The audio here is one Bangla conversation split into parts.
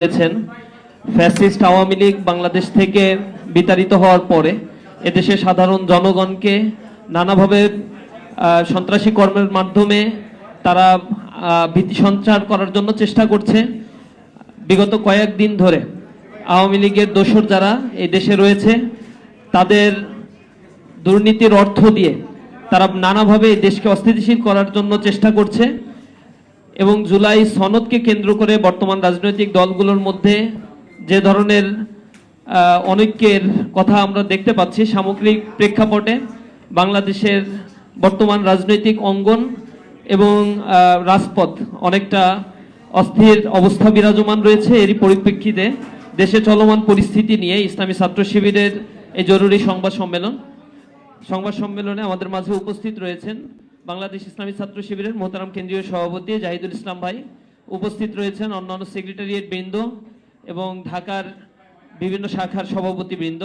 করেছেন ফ্যাসিস্ট আওয়ামী লীগ বাংলাদেশ থেকে বিতাড়িত হওয়ার পরে এদেশে সাধারণ জনগণকে নানাভাবে সন্ত্রাসী কর্মের মাধ্যমে তারা ভীতি সঞ্চার করার জন্য চেষ্টা করছে। বিগত কয়েকদিন ধরে আওয়ামী লীগের দোসর যারা এই দেশে রয়েছে, তাদের দুর্নীতির অর্থ দিয়ে তারা নানাভাবে দেশকে অস্থিতিশীল করার জন্য চেষ্টা করছে। এবং জুলাই সনদকে কেন্দ্র করে বর্তমান রাজনৈতিক দলগুলোর মধ্যে যে ধরনের অনৈক্যের কথা আমরা দেখতে পাচ্ছি সামগ্রিক প্রেক্ষাপটে বাংলাদেশের বর্তমান রাজনৈতিক অঙ্গন এবং রাজপথ অনেকটা অস্থির অবস্থা বিরাজমান রয়েছে এরই পরিপ্রেক্ষিতে। দেশে চলমান পরিস্থিতি নিয়ে ইসলামী ছাত্র শিবিরের এই জরুরি সংবাদ সম্মেলন। সংবাদ সম্মেলনে আমাদের মাঝে উপস্থিত রয়েছেন বাংলাদেশ ইসলামী ছাত্র শিবিরের মোহতারাম কেন্দ্রীয় সভাপতি জাহিদুল ইসলাম ভাই উপস্থিত রয়েছেন অন্যান্য সেক্রেটারিয়েট বৃন্দ এবং ঢাকার বিভিন্ন শাখার সভাপতি বৃন্দ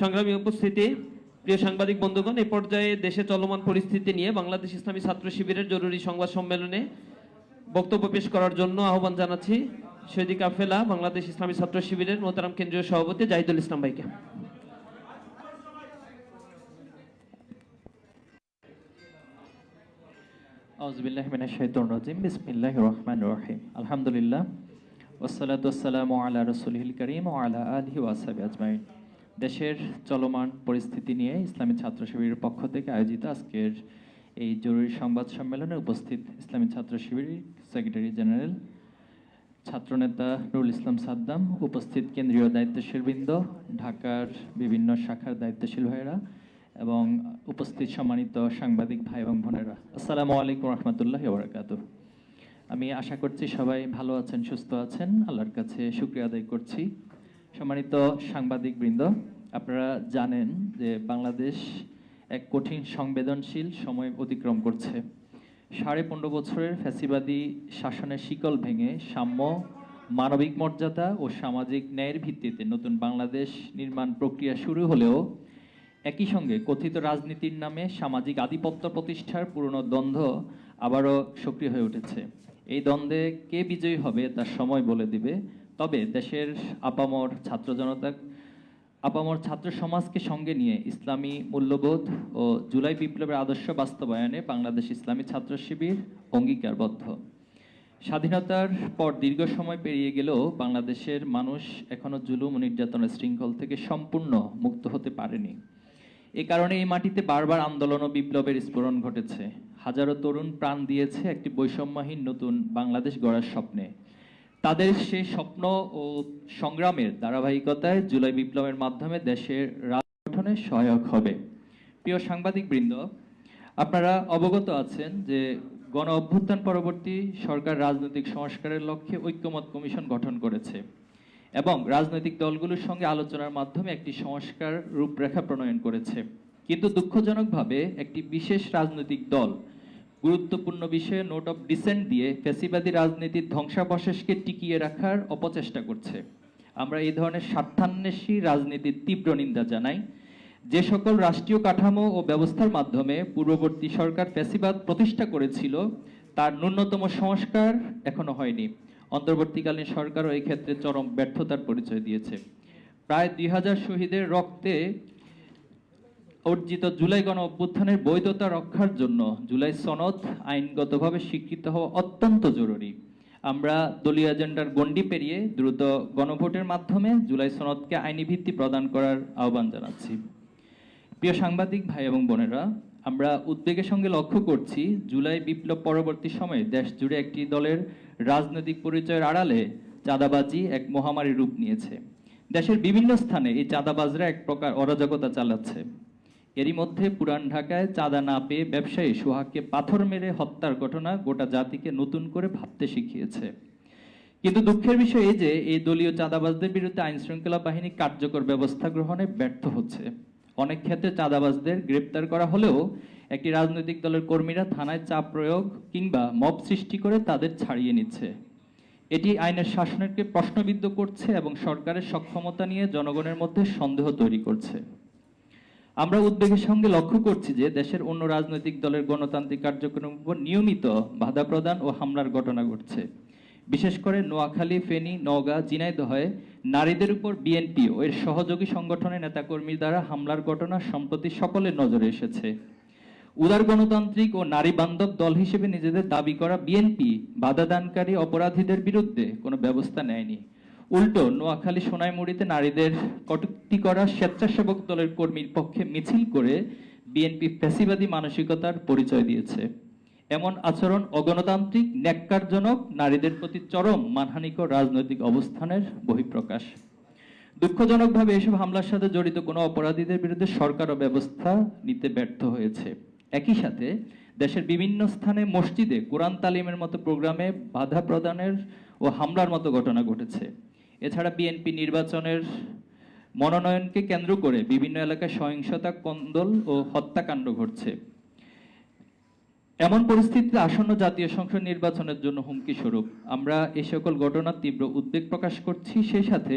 সংগ্রামী উপস্থিতি, প্রিয় সাংবাদিক বন্ধুগণ এই পর্যায়ে দেশে চলমান পরিস্থিতি নিয়ে বাংলাদেশ ইসলামী ছাত্র শিবিরের জরুরি সংবাদ সম্মেলনে বক্তব্য পেশ করার জন্য আহ্বান জানাচ্ছি সৈদিক কাফেলা বাংলাদেশ ইসলামী ছাত্র শিবিরের মোহতারাম কেন্দ্রীয় সভাপতি জাহিদুল ইসলাম ভাইকে। আজমাইন। দেশের চলমান পরিস্থিতি নিয়ে ইসলামী ছাত্র শিবিরের পক্ষ থেকে আয়োজিত আজকের এই জরুরি সংবাদ সম্মেলনে উপস্থিত ইসলামী ছাত্র শিবিরের সেক্রেটারি জেনারেল ছাত্রনেতা নুরুল ইসলাম সাদ্দাম, উপস্থিত কেন্দ্রীয় দায়িত্বশীল বৃন্দ ঢাকার বিভিন্ন শাখার দায়িত্বশীল ভাইয়েরা এবং উপস্থিত সম্মানিত সাংবাদিক ভাই এবং বোনেরা। আসসালামু আলাইকুম রহমতুল্লাহ বরকাত আমি আশা করছি সবাই ভালো আছেন, সুস্থ আছেন। আল্লাহর কাছে শুক্রিয়া আদায় করছি। সম্মানিত সাংবাদিক বৃন্দ আপনারা জানেন যে বাংলাদেশ এক কঠিন সংবেদনশীল সময় অতিক্রম করছে। সাড়ে পনেরো বছরের ফ্যাসিবাদী শাসনের শিকল ভেঙে সাম্য, মানবিক মর্যাদা ও সামাজিক ন্যায়ের ভিত্তিতে নতুন বাংলাদেশ নির্মাণ প্রক্রিয়া শুরু হলেও একই সঙ্গে কথিত রাজনীতির নামে সামাজিক আধিপত্য প্রতিষ্ঠার পুরনো দ্বন্দ্ব আবারও সক্রিয় হয়ে উঠেছে। এই দ্বন্দ্বে কে বিজয়ী হবে তার সময় বলে দিবে। তবে দেশের আপামর ছাত্র জনতা, আপামর ছাত্র সমাজকে সঙ্গে নিয়ে ইসলামী মূল্যবোধ ও জুলাই বিপ্লবের আদর্শ বাস্তবায়নে বাংলাদেশ ইসলামী ছাত্র শিবির অঙ্গীকারবদ্ধ। স্বাধীনতার পর দীর্ঘ সময় পেরিয়ে গেলেও বাংলাদেশের মানুষ এখনও জুলুম নির্যাতনের শৃঙ্খল থেকে সম্পূর্ণ মুক্ত হতে পারেনি। এ কারণে এই মাটিতে বারবার আন্দোলন ও বিপ্লবের স্ফোরণ ঘটেছে। হাজারো তরুণ প্রাণ দিয়েছে একটি বৈষম্যহীন নতুন বাংলাদেশ গড়ার স্বপ্নে। তাদের সেই স্বপ্ন ও সংগ্রামের ধারাবাহিকতায় জুলাই বিপ্লবের মাধ্যমে দেশের রাষ্ট্র গঠনে সহায়ক হবে। প্রিয় সাংবাদিক বৃন্দ আপনারা অবগত আছেন যে গণ অভ্যুত্থান পরবর্তী সরকার রাজনৈতিক সংস্কারের লক্ষ্যে ঐক্যমত কমিশন গঠন করেছে। এবং রাজনৈতিক দলগুলোর সঙ্গে আলোচনার মাধ্যমে একটি সংস্কার রূপরেখা প্রণয়ন করেছে। কিন্তু দুঃখজনকভাবে একটি বিশেষ রাজনৈতিক দল গুরুত্বপূর্ণ বিষয়ে নোট অফ ডিসেন্ট দিয়ে ফ্যাসিবাদী রাজনীতির ধ্বংসাবশেষকে টিকিয়ে রাখার অপচেষ্টা করছে। আমরা এই ধরনের স্বার্থান্বেষী রাজনীতির তীব্র নিন্দা জানাই। যে সকল রাষ্ট্রীয় কাঠামো ও ব্যবস্থার মাধ্যমে পূর্ববর্তী সরকার ফ্যাসিবাদ প্রতিষ্ঠা করেছিল, তার ন্যূনতম সংস্কার এখনও হয়নি। অন্তর্বর্তীকালীন সরকারও এই ক্ষেত্রে চরম ব্যর্থতার পরিচয় দিয়েছে। প্রায় দুই হাজার শহীদের রক্তে অর্জিত জুলাই গণ অভ্যুত্থানের বৈধতা রক্ষার জন্য জুলাই সনদ আইনগতভাবে স্বীকৃত হওয়া অত্যন্ত জরুরি। আমরা দলীয় এজেন্ডার গণ্ডি পেরিয়ে দ্রুত গণভোটের মাধ্যমে জুলাই সনদকে আইনি ভিত্তি প্রদান করার আহ্বান জানাচ্ছি। প্রিয় সাংবাদিক ভাই এবং বোনেরা, আমরা উদ্বেগের সঙ্গে লক্ষ্য করছি, জুলাই বিপ্লব পরবর্তী সময়ে দেশ জুড়ে একটি দলের রাজনৈতিক পরিচয়ের আড়ালে চাঁদাবাজি এক মহামারী রূপ নিয়েছে। দেশের বিভিন্ন স্থানে এই চাঁদাবাজরা এক প্রকার অরাজকতা চালাচ্ছে। এরই মধ্যে পুরান ঢাকায় চাঁদা না পেয়ে ব্যবসায়ী সোহাগকে পাথর মেরে হত্যার ঘটনা গোটা জাতিকে নতুন করে ভাবতে শিখিয়েছে। কিন্তু দুঃখের বিষয় এই যে, এই দলীয় চাঁদাবাজদের বিরুদ্ধে আইন শৃঙ্খলা বাহিনী কার্যকর ব্যবস্থা গ্রহণে ব্যর্থ হচ্ছে। অনেক ক্ষেত্রে চাঁদাবাজদের গ্রেপ্তার করা হলেও একটি রাজনৈতিক দলের কর্মীরা থানায় চাপ প্রয়োগ কিংবা মব সৃষ্টি করে তাদের ছাড়িয়ে নিচ্ছে। এটি আইনের শাসনকে প্রশ্নবিদ্ধ করছে এবং সরকারের সক্ষমতা নিয়ে জনগণের মধ্যে সন্দেহ তৈরি করছে। আমরা উদ্বেগের সঙ্গে লক্ষ্য করছি যে দেশের অন্য রাজনৈতিক দলের গণতান্ত্রিক কার্যক্রমের উপর নিয়মিত বাধা প্রদান ও হামলার ঘটনা ঘটছে। বিশেষ করে নোয়াখালী, ফেনী, নওগাঁ, ঝিনাইদহে নারীদের উপর বিএনপি ও এর সহযোগী সংগঠনের নেতাকর্মীর দ্বারা হামলার ঘটনা সম্প্রতি সকলের নজরে এসেছে। উদার গণতান্ত্রিক ও নারী বান্ধব দল হিসেবে নিজেদের দাবি করা বিএনপি বাধাদানকারী অপরাধীদের বিরুদ্ধে কোনো ব্যবস্থা নেয়নি। উল্টো, নোয়াখালী সোনাইমুড়িতে নারীদের কটুক্তি করা স্বেচ্ছাসেবক দলের কর্মীর পক্ষে মিছিল করে বিএনপি ফ্যাসিবাদী মানসিকতার পরিচয় দিয়েছে। এমন আচরণ অগণতান্ত্রিক, ন্যাক্কারজনক, নারীদের প্রতি চরম মানহানিকর রাজনৈতিক অবস্থানের বহিঃপ্রকাশ। দুঃখজনকভাবে এসব হামলার সাথে জড়িত কোনো অপরাধীদের বিরুদ্ধে সরকারও ব্যবস্থা নিতে ব্যর্থ হয়েছে। একই সাথে দেশের বিভিন্ন স্থানে মসজিদে কোরআন তালিমের মতো প্রোগ্রামে বাধা প্রদানের ও হামলার মতো ঘটনা ঘটেছে। এছাড়া বিএনপি নির্বাচনের মনোনয়নকে কেন্দ্র করে বিভিন্ন এলাকায় সহিংসতা, কন্দল ও হত্যাকাণ্ড ঘটছে। এমন পরিস্থিতিতে আসন্ন জাতীয় সংসদ নির্বাচনের জন্য হুমকি স্বরূপ। আমরা এই সকল ঘটনার তীব্র উদ্বেগ প্রকাশ করছি। সেই সাথে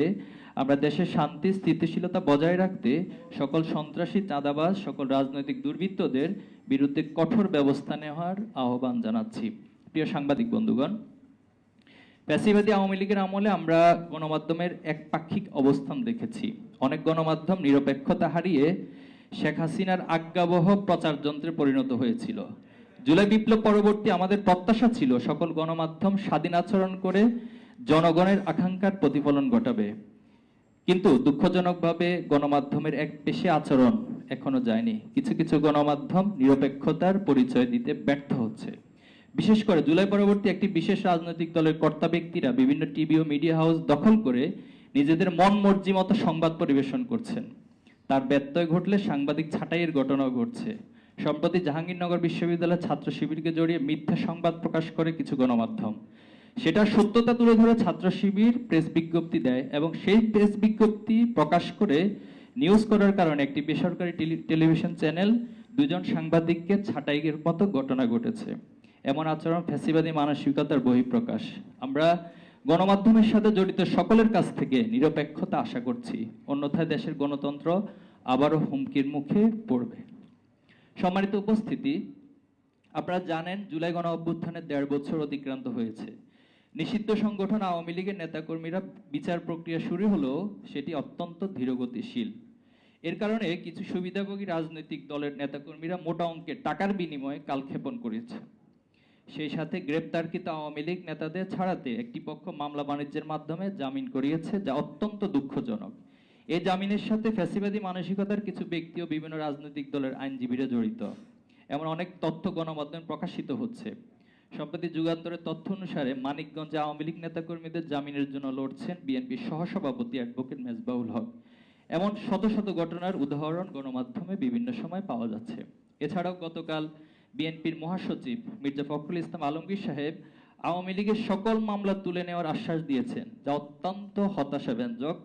আমরা দেশের শান্তি, স্থিতিশীলতা বজায় রাখতে সকল সন্ত্রাসী, চাঁদাবাজ, সকল রাজনৈতিক দুর্বৃত্তদের বিরুদ্ধে কঠোর ব্যবস্থা নেওয়ার আহ্বান জানাচ্ছি। প্রিয় সাংবাদিক বন্ধুগণ প্যাসিবাদী আওয়ামী লীগের আমলে আমরা গণমাধ্যমের একপাক্ষিক অবস্থান দেখেছি। অনেক গণমাধ্যম নিরপেক্ষতা হারিয়ে শেখ হাসিনার আজ্ঞাবহ প্রচার যন্ত্রে পরিণত হয়েছিল। জুলাই বিপ্লব পরবর্তী আমাদের প্রত্যাশা ছিল সকল গণমাধ্যম স্বাধীন আচরণ করে জনগণের আকাঙ্ক্ষার প্রতিফলন ঘটাবে। কিন্তু দুঃখজনকভাবে গণমাধ্যমের এক পেশে আচরণ এখনও যায়নি। কিছু কিছু গণমাধ্যম নিরপেক্ষতার পরিচয় দিতে ব্যর্থ হচ্ছে। বিশেষ করে জুলাই পরবর্তী একটি বিশেষ রাজনৈতিক দলের কর্তা ব্যক্তিরা বিভিন্ন টিভি ও মিডিয়া হাউস দখল করে নিজেদের মন মর্জি মতো সংবাদ পরিবেশন করছেন। তার ব্যত্যয় ঘটলে সাংবাদিক ছাঁটাইয়ের ঘটনাও ঘটছে। সম্প্রতি জাহাঙ্গীরনগর বিশ্ববিদ্যালয়ের ছাত্র শিবিরকে জড়িয়ে মিথ্যা সংবাদ প্রকাশ করে কিছু গণমাধ্যম। সেটা সত্যতা তুলে ধরে ছাত্র শিবির প্রেস বিজ্ঞপ্তি দেয় এবং সেই প্রেস বিজ্ঞপ্তি প্রকাশ করে নিউজ করার কারণে একটি বেসরকারি টেলিভিশন চ্যানেল দুজন সাংবাদিককে ছাঁটাইয়ের মতো ঘটনা ঘটেছে। এমন আচরণ ফ্যাসিবাদী মানসিকতার বহিঃপ্রকাশ। আমরা গণমাধ্যমের সাথে জড়িত সকলের কাছ থেকে নিরপেক্ষতা আশা করছি। অন্যথায় দেশের গণতন্ত্র আবারও হুমকির মুখে পড়বে। সম্মানিত উপস্থিতি, আপনারা জানেন জুলাই গণ অভ্যুত্থানের দেড় বছর অতিক্রান্ত হয়েছে। নিষিদ্ধ সংগঠন আওয়ামী লীগের নেতাকর্মীরা বিচার প্রক্রিয়া শুরু হলেও সেটি অত্যন্ত ধীরগতিশীল। এর কারণে কিছু সুবিধাভোগী রাজনৈতিক দলের নেতাকর্মীরা মোটা অঙ্কের টাকার বিনিময়ে কালক্ষেপণ করেছে। সেই সাথে গ্রেপ্তারকৃত আওয়ামী লীগ নেতাদের ছাড়াতে একটি পক্ষ মামলা বাণিজ্যের মাধ্যমে জামিন করিয়েছে, যা অত্যন্ত দুঃখজনক। এই জামিনের সাথে ফ্যাসিবাদী মানসিকতার কিছু ব্যক্তি ও বিভিন্ন রাজনৈতিক দলের আইনজীবীরা জড়িত। এমন অনেক তথ্য গণমাধ্যমে প্রকাশিত হচ্ছে। সম্প্রতি যুগান্তরের তথ্য অনুসারে মানিকগঞ্জে আওয়ামী লীগ নেতাকর্মীদের জামিনের জন্য লড়ছেন বিএনপির সহসভাপতি অ্যাডভোকেট মেজবাউল হক। এমন শত শত ঘটনার উদাহরণ গণমাধ্যমে বিভিন্ন সময় পাওয়া যাচ্ছে। এছাড়াও গতকাল বিএনপির মহাসচিব মির্জা ফখরুল ইসলাম আলমগীর সাহেব আওয়ামী লীগের সকল মামলা তুলে নেওয়ার আশ্বাস দিয়েছেন, যা অত্যন্ত হতাশাব্যঞ্জক।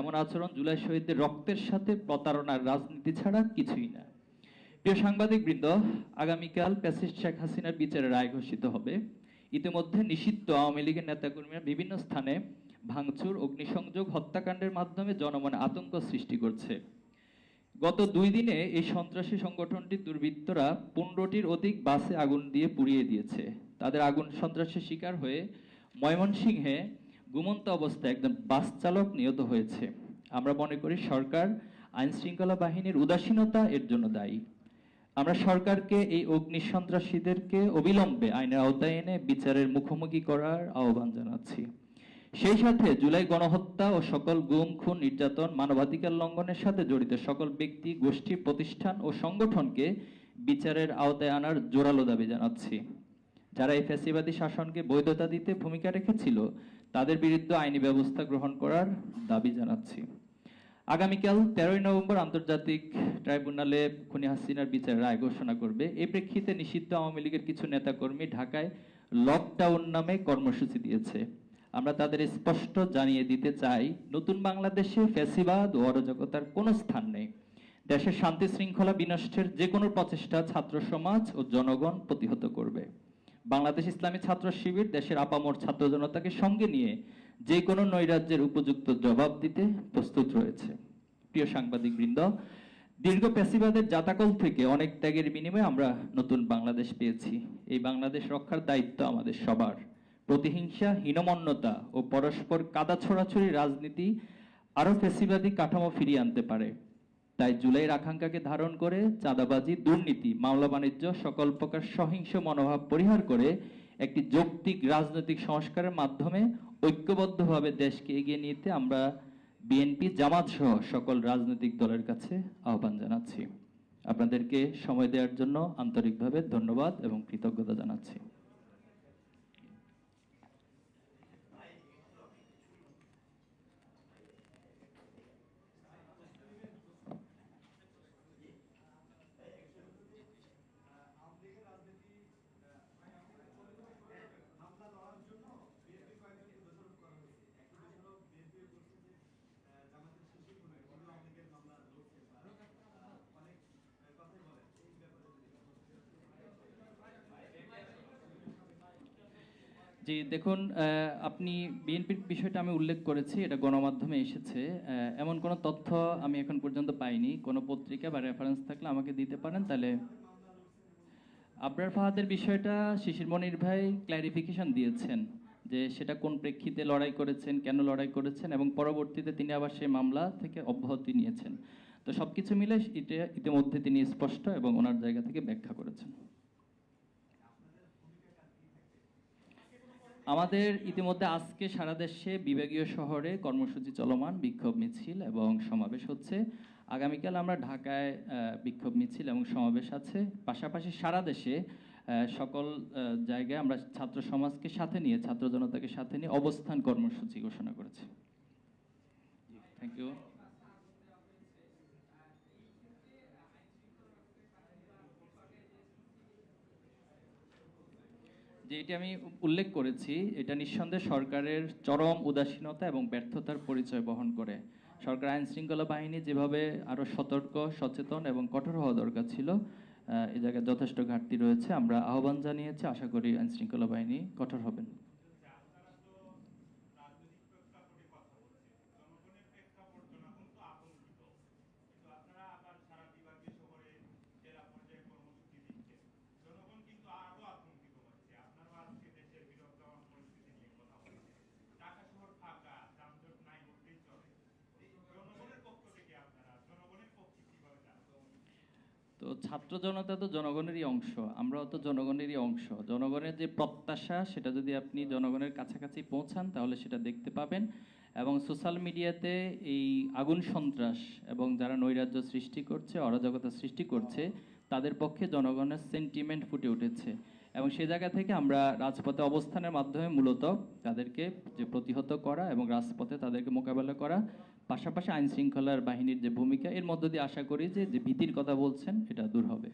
এমন আচরণ জুলাই শহীদদের রক্তের সাথে প্রতারণার রাজনীতি ছাড়া কিছুই না। প্রিয় সাংবাদিক বৃন্দ আগামীকাল প্যাসিস্ট শেখ হাসিনার বিচারে রায় ঘোষিত হবে। ইতিমধ্যে নিষিদ্ধ আওয়ামী লীগের নেতাকর্মীরা বিভিন্ন স্থানে ভাঙচুর, অগ্নিসংযোগ, হত্যাকাণ্ডের মাধ্যমে জনমনে আতঙ্ক সৃষ্টি করছে। গত দুই দিনে এই সন্ত্রাসী সংগঠনটির দুর্বৃত্তরা পনেরোটির অধিক বাসে আগুন দিয়ে পুড়িয়ে দিয়েছে। তাদের আগুন সন্ত্রাসের শিকার হয়ে ময়মনসিংহে ঘুমন্ত অবস্থায় একজন বাস চালক নিহত হয়েছে। আমরা মনে করি সরকার আইন শৃঙ্খলা বাহিনীর উদাসীনতা এর জন্য দায়ী। আমরা সরকারকে, এই অগ্নি সন্ত্রাসীদেরকে অবিলম্বে, আইনের আওতায় এনে বিচারের মুখোমুখি করার আহ্বান জানাচ্ছি। সেই সাথে জুলাই গণহত্যা ও সকল গুম, খুন, নির্যাতন, মানবাধিকার লঙ্ঘনের সাথে জড়িত সকল ব্যক্তি, গোষ্ঠী, প্রতিষ্ঠান ও সংগঠনকে বিচারের আওতায় আনার জোরালো দাবি জানাচ্ছি। যারা এই ফ্যাসিবাদী শাসনকে বৈধতা দিতে ভূমিকা রেখেছিল, তাদের বিরুদ্ধে আইনি ব্যবস্থা গ্রহণ করার দাবি জানাচ্ছি। আগামীকাল তেরোই নভেম্বর আন্তর্জাতিক ট্রাইব্যুনালে খুনি হাসিনার বিচারের রায় ঘোষণা করবে। এই প্রেক্ষিতে নিষিদ্ধ আওয়ামী লীগের কিছু নেতাকর্মী ঢাকায় লকডাউন নামে কর্মসূচি দিয়েছে। আমরা তাদের স্পষ্ট জানিয়ে দিতে চাই, নতুন বাংলাদেশে ফ্যাসিবাদ ও অরাজকতার কোনো স্থান নেই। দেশের শান্তি শৃঙ্খলা বিনষ্টের যে কোনো প্রচেষ্টা ছাত্র সমাজ ও জনগণ প্রতিহত করবে। বাংলাদেশ ইসলামী ছাত্র শিবির দেশের আপামর ছাত্র জনতাকে সঙ্গে নিয়ে যে কোনো নৈরাজ্যের উপযুক্ত জবাব দিতে প্রস্তুত রয়েছে। প্রিয় সাংবাদিক বৃন্দ দীর্ঘ প্যাসিবাদের জাতাকল থেকে অনেক ত্যাগের বিনিময়ে আমরা নতুন বাংলাদেশ পেয়েছি। এই বাংলাদেশ রক্ষার দায়িত্ব আমাদের সবার। প্রতিহিংসা, হীনমন্যতা ও পরস্পর কাদা ছোড়াছড়ি রাজনীতি আরও ফেসিবাদী কাঠামো ফিরিয়ে আনতে পারে। তাই জুলাইয়ের আকাঙ্ক্ষাকে ধারণ করে চাঁদাবাজি, দুর্নীতি, মামলা বাণিজ্য সকল প্রকার সহিংস মনোভাব পরিহার করে একটি যৌক্তিক রাজনৈতিক সংস্কারের মাধ্যমে ঐক্যবদ্ধভাবে দেশকে এগিয়ে নিতে আমরা বিএনপি জামাত সহ সকল রাজনৈতিক দলের কাছে আহ্বান জানাচ্ছি। আপনাদেরকে সময় দেওয়ার জন্য আন্তরিকভাবে ধন্যবাদ এবং কৃতজ্ঞতা জানাচ্ছি। জি দেখুন আপনি বিএনপির বিষয়টা আমি উল্লেখ করেছি, এটা গণমাধ্যমে এসেছে। এমন কোনো তথ্য আমি এখন পর্যন্ত পাইনি। কোনো পত্রিকা বা রেফারেন্স থাকলে আমাকে দিতে পারেন, তাহলে আবরার ফাহাদের বিষয়টা শিশির মনির ভাই ক্ল্যারিফিকেশন দিয়েছেন যে সেটা কোন প্রেক্ষিতে লড়াই করেছেন, কেন লড়াই করেছেন এবং পরবর্তীতে তিনি আবার সেই মামলা থেকে অব্যাহতি নিয়েছেন। তো সবকিছু মিলে এটা ইতিমধ্যে তিনি স্পষ্ট এবং ওনার জায়গা থেকে ব্যাখ্যা করেছেন। আমাদের ইতিমধ্যে আজকে সারা দেশে বিভাগীয় শহরে কর্মসূচি চলমান, বিক্ষোভ মিছিল এবং সমাবেশ হচ্ছে। আগামীকাল আমরা ঢাকায় বিক্ষোভ মিছিল এবং সমাবেশ আছে। পাশাপাশি সারা দেশে সকল জায়গায় আমরা ছাত্র সমাজকে সাথে নিয়ে, ছাত্র জনতাকে সাথে নিয়ে অবস্থান কর্মসূচি ঘোষণা করেছি। থ্যাংক ইউ যে এটি আমি উল্লেখ করেছি, এটা নিঃসন্দেহে সরকারের চরম উদাসীনতা এবং ব্যর্থতার পরিচয় বহন করে। সরকার আইন শৃঙ্খলা বাহিনী যেভাবে আরও সতর্ক, সচেতন এবং কঠোর হওয়া দরকার ছিল এ জায়গায় যথেষ্ট ঘাটতি রয়েছে। আমরা আহ্বান জানিয়েছি, আশা করি আইন শৃঙ্খলা বাহিনী কঠোর হবেন আপনারা তো রাজনৈতিক প্রেক্ষাপটে কথা বলছেন জনগণের প্রেক্ষাপট জনগণ তো আতঙ্কিত কিন্তু আপনারা আবার সারা বিভাগীয় শহরে জেলা পর্যায়ে কর্মসূচি দিচ্ছেন জনগণ কিন্তু আরও আতঙ্কিত হচ্ছে আপনারাও আজকে দেশের বিরক্তমান পরিস্থিতি নিয়ে কথা বলছেন ঢাকা শহর ফাঁকা যানজট নাই বলতেই চলে এই জনগণের পক্ষ থেকে আপনারা জনগণের পক্ষে কীভাবে যান তো ছাত্র জনতা তো জনগণেরই অংশ, আমরাও তো জনগণেরই অংশ। জনগণের যে প্রত্যাশা, সেটা যদি আপনি জনগণের কাছাকাছি পৌঁছান, তাহলে সেটা দেখতে পাবেন। এবং সোশ্যাল মিডিয়াতে এই আগুন সন্ত্রাস এবং যারা নৈরাজ্য সৃষ্টি করছে, অরাজকতা সৃষ্টি করছে, তাদের পক্ষে জনগণের সেন্টিমেন্ট ফুটে উঠেছে। এবং সে জায়গা থেকে আমরা রাজপথে অবস্থানের মাধ্যমে মূলত তাদেরকে যে প্রতিহত করা এবং রাজপথে তাদেরকে মোকাবেলা করা পাশাপাশি আইন শৃঙ্খলার বাহিনীর যে ভূমিকা, এর মধ্য দিয়ে আশা করি যে যে ভীতির কথা বলছেন, এটা দূর হবে।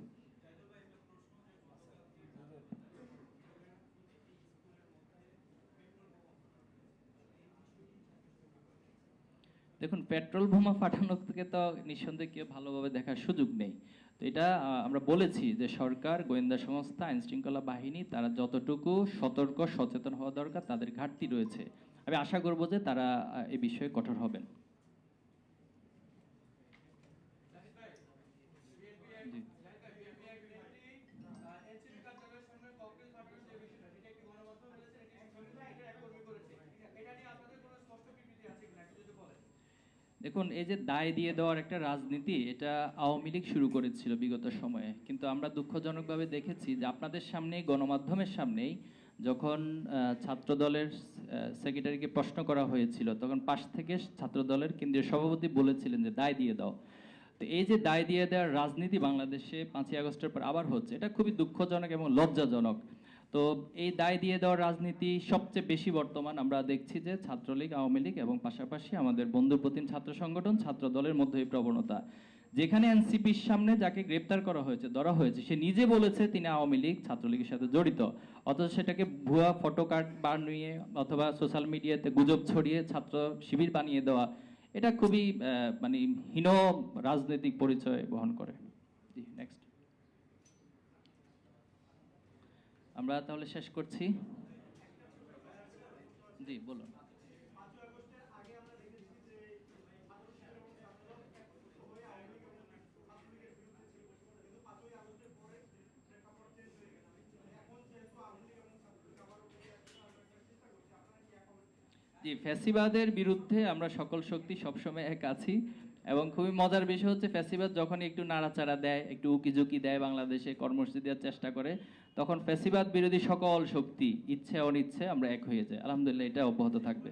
দেখুন, পেট্রোল বোমা ফাটানো থেকে তো নিঃসন্দেহে কেউ ভালোভাবে দেখার সুযোগ নেই। তো এটা আমরা বলেছি যে সরকার, গোয়েন্দা সংস্থা, আইন শৃঙ্খলা বাহিনী, তারা যতটুকু সতর্ক, সচেতন হওয়া দরকার, তাদের ঘাটতি রয়েছে। আমি আশা করব যে তারা এ বিষয়ে কঠোর হবেন জি। এনসিপি কার্যালয়ের সামনে ককটেল ফাটানোর যে বিষয়টা এটা একটি গণমাধ্যম বলেছে এটি সংগঠনের এক কর্মী করেছে এটা নিয়ে আপনাদের কোনো স্পষ্ট বিবৃতি আছে কিনা একটু যদি বলেন দেখুন এই যে দায় দিয়ে দেওয়ার একটা রাজনীতি এটা আওয়ামী লীগ শুরু করেছিল বিগত সময়ে। কিন্তু আমরা দুঃখজনকভাবে দেখেছি যে আপনাদের সামনেই গণমাধ্যমের সামনেই যখন আহ, ছাত্র দলের সেক্রেটারিকে প্রশ্ন করা হয়েছিল তখন পাশ থেকে ছাত্র দলের কেন্দ্রীয় সভাপতি বলেছিলেন যে দায় দিয়ে দাও। তো এই যে দায় দিয়ে দেওয়ার রাজনীতি বাংলাদেশে পাঁচই আগস্টের পর আবার হচ্ছে এটা খুবই দুঃখজনক এবং লজ্জাজনক। তো এই দায় দিয়ে দেওয়ার রাজনীতি সবচেয়ে বেশি বর্তমান আমরা দেখছি যে ছাত্রলীগ, আওয়ামী লীগ এবং পাশাপাশি আমাদের বন্ধুপ্রতিম ছাত্র সংগঠন, ছাত্র দলের মধ্যে এই প্রবণতা। যেখানে এনসিপির সামনে যাকে গ্রেপ্তার করা হয়েছে, ধরা হয়েছে, সে নিজে বলেছে তিনি আওয়ামী লীগ, ছাত্রলীগের সাথে জড়িত। অথচ সেটাকে ভুয়া ফটো কার্ড বানিয়ে অথবা সোশ্যাল মিডিয়াতে গুজব ছড়িয়ে ছাত্র শিবির বানিয়ে দেওয়া, এটা খুবই মানে হীন রাজনৈতিক পরিচয় বহন করে। জি নেক্সট আমরা তাহলে শেষ করছি। জি, বলুন। জি, ফ্যাসিবাদের বিরুদ্ধে আমরা সকল শক্তি সবসময় এক আছি। এবং খুবই মজার বিষয় হচ্ছে ফ্যাসিবাদ যখন একটু নাড়াচাড়া দেয়, একটু উকিঝুঁকি দেয় বাংলাদেশে, কর্মসূচি দেওয়ার চেষ্টা করে, তখন ফ্যাসিবাদ বিরোধী সকল শক্তি, ইচ্ছে অনিচ্ছে, আমরা এক হয়ে যাই। আলহামদুলিল্লাহ, এটা অব্যাহত থাকবে।